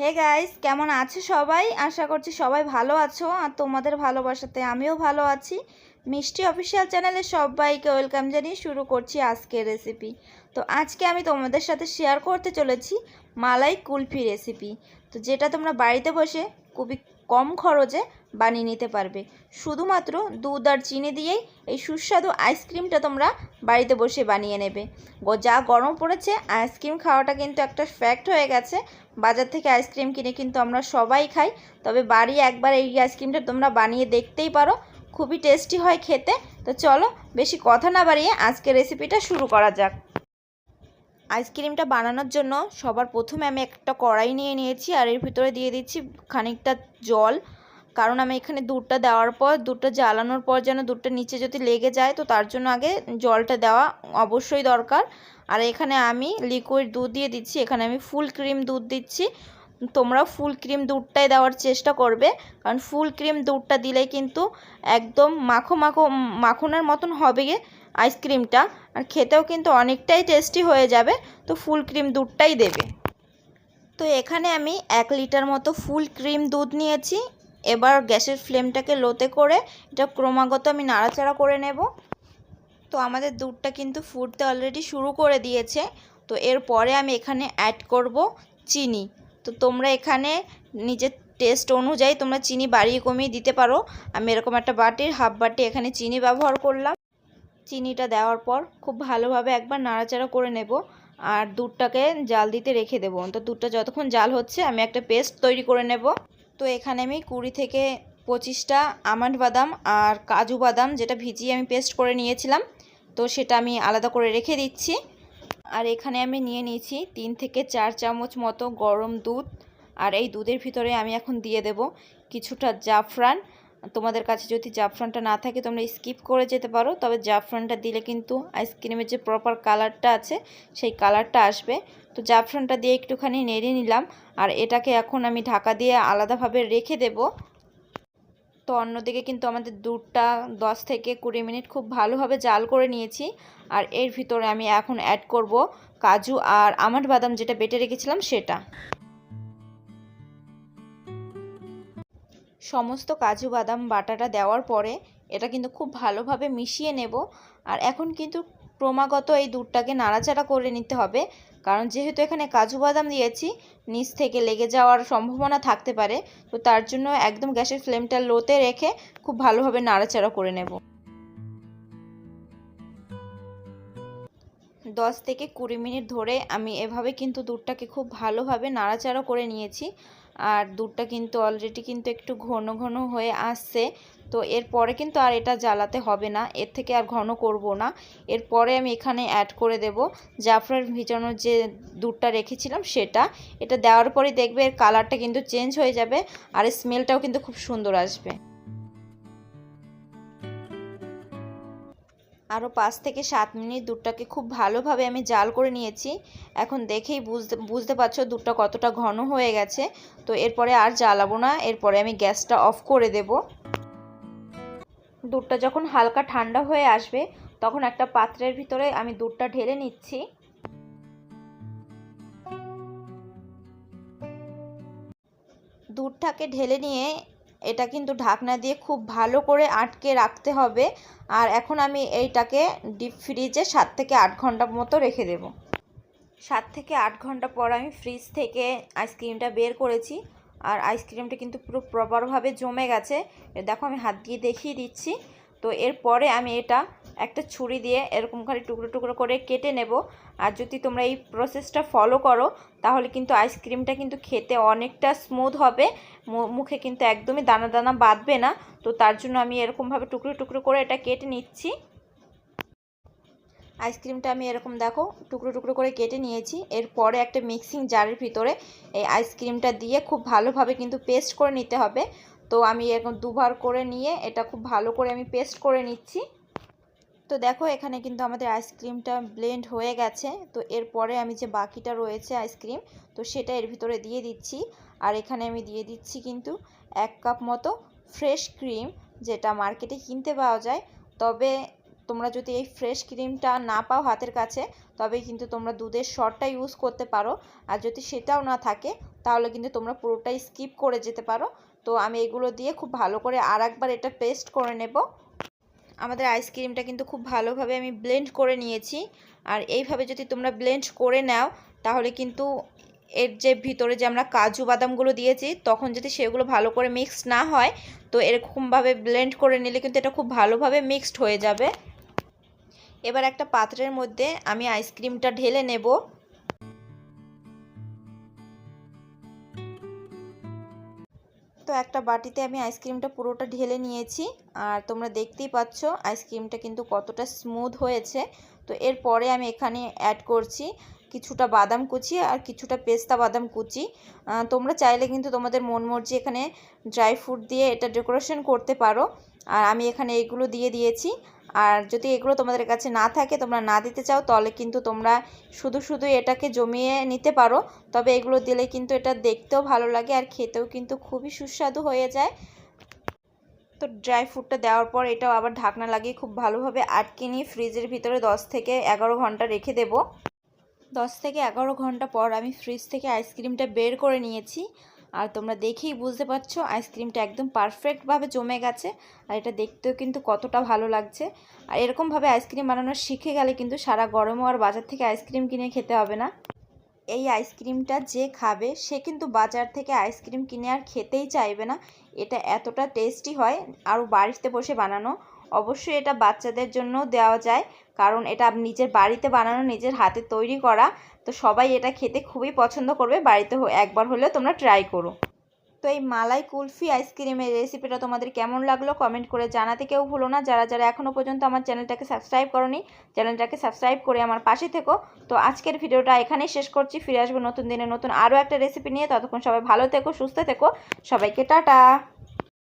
Hey guys কেমন আছো সবাই? আশা করছি সবাই ভালো আছো আর তোমাদের ভালোবাসাতে আমিও ভালো আছি। মিষ্টি অফিসিয়াল চ্যানেলে সবাইকে ওয়েলকাম জানিয়ে শুরু করছি আজকের রেসিপি তো আজকে আমি তোমাদের সাথে শেয়ার করতে চলেছি মালাই কুলফি রেসিপি তো যেটা তোমরা বাড়িতে বসে খুবই কম খরচে বানিয়ে নিতে পারবে। শুধুমাত্র দুধ আর চিনি দিয়েই এই সুস্বাদু আইসক্রিমটা তোমরা বাড়িতে বসে বানিয়ে নেবে। যা গরম পড়েছে, আইসক্রিম খাওয়াটা কিন্তু একটা ফ্যাক্ট হয়ে গেছে। বাজার থেকে আইসক্রিম কিনে কিন্তু আমরা সবাই খাই, তবে বাড়ি একবার এই আইসক্রিমটা তোমরা বানিয়ে দেখতেই পারো। খুবই টেস্টি হয় খেতে। তো চলো, বেশি কথা না বাড়িয়ে আজকে রেসিপিটা শুরু করা যাক। আইসক্রিমটা বানানোর জন্য সবার প্রথমে আমি একটা কড়াই নিয়ে নিয়েছি আর এর ভিতরে দিয়ে দিচ্ছি খানিকটা জল। কারণ আমি এখানে দুধটা দেওয়ার পর, দুধটা জ্বালানোর পর যেন দুধটা নিচে যদি লেগে যায়, তো তার জন্য আগে জলটা দেওয়া অবশ্যই দরকার। আর এখানে আমি লিকুইড দুধ দিয়ে দিচ্ছি। এখানে আমি ফুল ক্রিম দুধ দিচ্ছি। তোমরা ফুল ক্রিম দুধটাই দেওয়ার চেষ্টা করবে। কারণ ফুল ক্রিম দুধটা দিলেই কিন্তু একদম মাখো মাখো, মাখনের মতন হবে। আইসক্রিমটা আর খেতেও কিন্তু অনেকটাই টেস্টি হয়ে যাবে, তো ফুল ক্রিম দুধটাই দেবে। তো এখানে আমি এক লিটার মতো ফুল ক্রিম দুধ নিয়েছি, এবার গ্যাসের ফ্লেমটাকে লোতে করে এটা ক্রমাগত আমি নাড়াচাড়া করে নেব। তো আমাদের দুধটা কিন্তু ফুটতে অলরেডি শুরু করে দিয়েছে, তো এরপরে আমি এখানে অ্যাড করব চিনি। তো তোমরা এখানে নিজের টেস্ট অনুযায়ী তোমরা চিনি বাড়িয়ে কমিয়ে দিতে পারো। আমি এরকম একটা বাটির হাফ বাটি এখানে চিনি ব্যবহার করলাম। চিনিটা দেওয়ার পর খুব ভালোভাবে একবার নাড়াচাড়া করে নেব আর দুধটাকে জাল দিতে রেখে দেবো। তো দুধটা যতক্ষণ জাল হচ্ছে আমি একটা পেস্ট তৈরি করে নেব। তো এখানে আমি কুড়ি থেকে পঁচিশটা আমন্ড বাদাম আর কাজু বাদাম যেটা ভিজিয়ে আমি পেস্ট করে নিয়েছিলাম, তো সেটা আমি আলাদা করে রেখে দিচ্ছি। আর এখানে আমি নিয়ে নিয়েছি তিন থেকে চার চামচ মতো গরম দুধ। আর এই দুধের ভিতরে আমি এখন দিয়ে দেব কিছুটা জাফরান তোমাদের কাছে যদি জাফরানটা না থাকে তোমরা স্কিপ করে যেতে পারো। তবে জাফরানটা দিলে কিন্তু আইসক্রিমের যে প্রপার কালারটা আছে, সেই কালারটা আসবে। তো জাফরানটা দিয়ে একটুখানি নেড়ে নিলাম। আর এটাকে এখন আমি ঢাকা দিয়ে আলাদাভাবে রেখে দেব। তো অন্যদিকে কিন্তু আমাদের দুধটা দশ থেকে কুড়ি মিনিট খুব ভালোভাবে জাল করে নিয়েছি। আর এর ভিতরে আমি এখন অ্যাড করব কাজু আর আমন্ড বাদাম যেটা বেটে রেখেছিলাম সেটা। সমস্ত কাজু, বাদাম, বাটাটা দেওয়ার পরে এটা কিন্তু খুব ভালোভাবে মিশিয়ে নেব। আর এখন কিন্তু ক্রমাগত এই দুধটাকে নাড়াচাড়া করে নিতে হবে। কারণ যেহেতু এখানে কাজু, বাদাম দিয়েছি, নিচ থেকে লেগে যাওয়ার সম্ভাবনা থাকতে পারে। তো তার জন্য একদম গ্যাসের ফ্লেমটা লোতে রেখে খুব ভালোভাবে নাড়াচাড়া করে নেব। দশ থেকে কুড়ি মিনিট ধরে আমি এভাবে কিন্তু দুধটাকে খুব ভালোভাবে নাড়াচাড়া করে নিয়েছি। আর দুধটা কিন্তু অলরেডি কিন্তু একটু ঘন ঘন হয়ে আসছে। তো এরপরে কিন্তু আর এটা জ্বালাতে হবে না, এর থেকে আর ঘন করব না। এরপরে আমি এখানে অ্যাড করে দেব জাফরান ভিজানোর যে দুধটা রেখেছিলাম সেটা। এটা দেওয়ার পরে দেখবে এর কালারটা কিন্তু চেঞ্জ হয়ে যাবে আর স্মেলটাও কিন্তু খুব সুন্দর আসবে। আরও পাঁচ থেকে সাত মিনিট দুধটাকে খুব ভালোভাবে আমি জাল করে নিয়েছি। এখন দেখেই বুঝতে বুঝতে পারছ দুধটা কতটা ঘন হয়ে গেছে। তো এরপরে আর জ্বালাবো না, এরপরে আমি গ্যাসটা অফ করে দেব। দুধটা যখন হালকা ঠান্ডা হয়ে আসবে, তখন একটা পাত্রের ভিতরে আমি দুধটা ঢেলে নিচ্ছি। দুধটাকে ঢেলে নিয়ে এটা কিন্তু ঢাকনা দিয়ে খুব ভালো করে আটকে রাখতে হবে। আর এখন আমি এইটাকে ডিপ ফ্রিজে সাত থেকে আট ঘণ্টা মতো রেখে দেব। সাত থেকে আট ঘণ্টা পর আমি ফ্রিজ থেকে আইসক্রিমটা বের করেছি। আর আইসক্রিমটা কিন্তু পুরো প্রপারভাবে জমে গেছে। দেখো আমি হাত দিয়ে দেখিয়ে দিচ্ছি। তো এরপরে আমি এটা একটা ছুরি দিয়ে এরকম করে টুকরো টুকরো করে কেটে নেব। আর যদি তোমরা এই প্রসেসটা ফলো করো, তাহলে কিন্তু আইসক্রিমটা কিন্তু খেতে অনেকটা স্মুথ হবে। মুখে কিন্তু একদমই দানা দানা বাঁধবে না। তো তার জন্য আমি এরকমভাবে টুকরো টুকরো করে এটা কেটে নিচ্ছি। আইসক্রিমটা আমি এরকম দেখো, টুকরো টুকরো করে কেটে নিয়েছি। এরপরে একটা মিক্সিং জারের ভিতরে এই আইসক্রিমটা দিয়ে খুব ভালোভাবে কিন্তু পেস্ট করে নিতে হবে। তো আমি এরকম দুবার করে নিয়ে এটা খুব ভালো করে আমি পেস্ট করে নিচ্ছি। তো দেখো এখানে কিন্তু আমাদের আইসক্রিমটা ব্লেন্ড হয়ে গেছে। তো এরপরে আমি যে বাকিটা রয়েছে আইসক্রিম, তো সেটা এর ভিতরে দিয়ে দিচ্ছি। আর এখানে আমি দিয়ে দিচ্ছি কিন্তু এক কাপ মতো ফ্রেশ ক্রিম, যেটা মার্কেটে কিনতে পাওয়া যায়। তবে তোমরা যদি এই ফ্রেশ ক্রিমটা না পাও হাতের কাছে, তবে কিন্তু তোমরা দুধের শরটা ইউজ করতে পারো। আর যদি সেটাও না থাকে, তাহলে কিন্তু তোমরা পুরোটাই স্কিপ করে যেতে পারো। তো আমি এগুলো দিয়ে খুব ভালো করে আর একবার এটা পেস্ট করে নেব। আমাদের আইসক্রিমটা কিন্তু খুব ভালোভাবে আমি ব্লেন্ড করে নিয়েছি। আর এইভাবে যদি তোমরা ব্লেন্ড করে নাও, তাহলে কিন্তু এর যে ভিতরে যে আমরা কাজু বাদামগুলো দিয়েছি, তখন যদি সেগুলো ভালো করে মিক্সড না হয়, তো এরকমভাবে ব্লেন্ড করে নিলে কিন্তু এটা খুব ভালোভাবে মিক্সড হয়ে যাবে। এবার একটা পাত্রের মধ্যে আমি আইসক্রিমটা ঢেলে নেব। তো একটা বাটিতে আমি আইসক্রিমটা পুরোটা ঢেলে নিয়েছি। আর তোমরা দেখতেই পাচ্ছ আইসক্রিমটা কিন্তু কতটা স্মুথ হয়েছে। তো এরপরে আমি এখানে অ্যাড করছি কিছুটা বাদাম কুচি আর কিছুটা পেস্তা বাদাম কুচি। তোমরা চাইলে কিন্তু তোমাদের মন মর্জি এখানে ড্রাই ফ্রুট দিয়ে এটা ডেকোরেশন করতে পারো। আর আমি এখানে এগুলো দিয়ে দিয়েছি। আর যদি এগুলো তোমাদের কাছে না থাকে, তোমরা না দিতে চাও, তাহলে কিন্তু তোমরা শুধু শুধু এটাকে জমিয়ে নিতে পারো। তবে এগুলো দিলে কিন্তু এটা দেখতেও ভালো লাগে আর খেতেও কিন্তু খুবই সুস্বাদু হয়ে যায়। তো ড্রাই ফ্রুটটা দেওয়ার পর এটাও আবার ঢাকনা লাগিয়ে খুব ভালোভাবে আটকে নিয়ে ফ্রিজের ভিতরে দশ থেকে এগারো ঘণ্টা রেখে দেবো। দশ থেকে এগারো ঘণ্টা পর আমি ফ্রিজ থেকে আইসক্রিমটা বের করে নিয়েছি। আর তোমরা দেখেই বুঝতে পারছ আইসক্রিমটা একদম পারফেক্টভাবে জমে গেছে। আর এটা দেখতেও কিন্তু কতটা ভালো লাগছে। আর এরকমভাবে আইসক্রিম বানানো শিখে গেলে কিন্তু সারা গরমও আর বাজার থেকে আইসক্রিম কিনে খেতে হবে না। এই আইসক্রিমটা যে খাবে, সে কিন্তু বাজার থেকে আইসক্রিম কিনে আর খেতেই চাইবে না। এটা এতটা টেস্টি হয় আর বাড়িতে বসে বানানো। অবশ্যই এটা বাচ্চাদের জন্য দেওয়া যায়। কারণ এটা নিজের বাড়িতে বানানো, নিজের হাতে তৈরি করা। তো সবাই এটা খেতে খুবই পছন্দ করবে। বাড়িতে একবার হলেও তোমরা ট্রাই করো। তো এই মালাই কুলফি আইসক্রিমের রেসিপিটা তোমাদের কেমন লাগল কমেন্ট করে জানাতে কেউ ভুলো না। যারা যারা এখনও পর্যন্ত আমার চ্যানেলটাকে সাবস্ক্রাইব করনি চ্যানেলটাকে সাবস্ক্রাইব করে আমার পাশে থেকো। তো আজকের ভিডিওটা এখানেই শেষ করছি। ফিরে আসব নতুন দিনে নতুন আরও একটা রেসিপি নিয়ে। ততক্ষণ সবাই ভালো থেকো, সুস্থ থেকো। সবাইকে টাটা!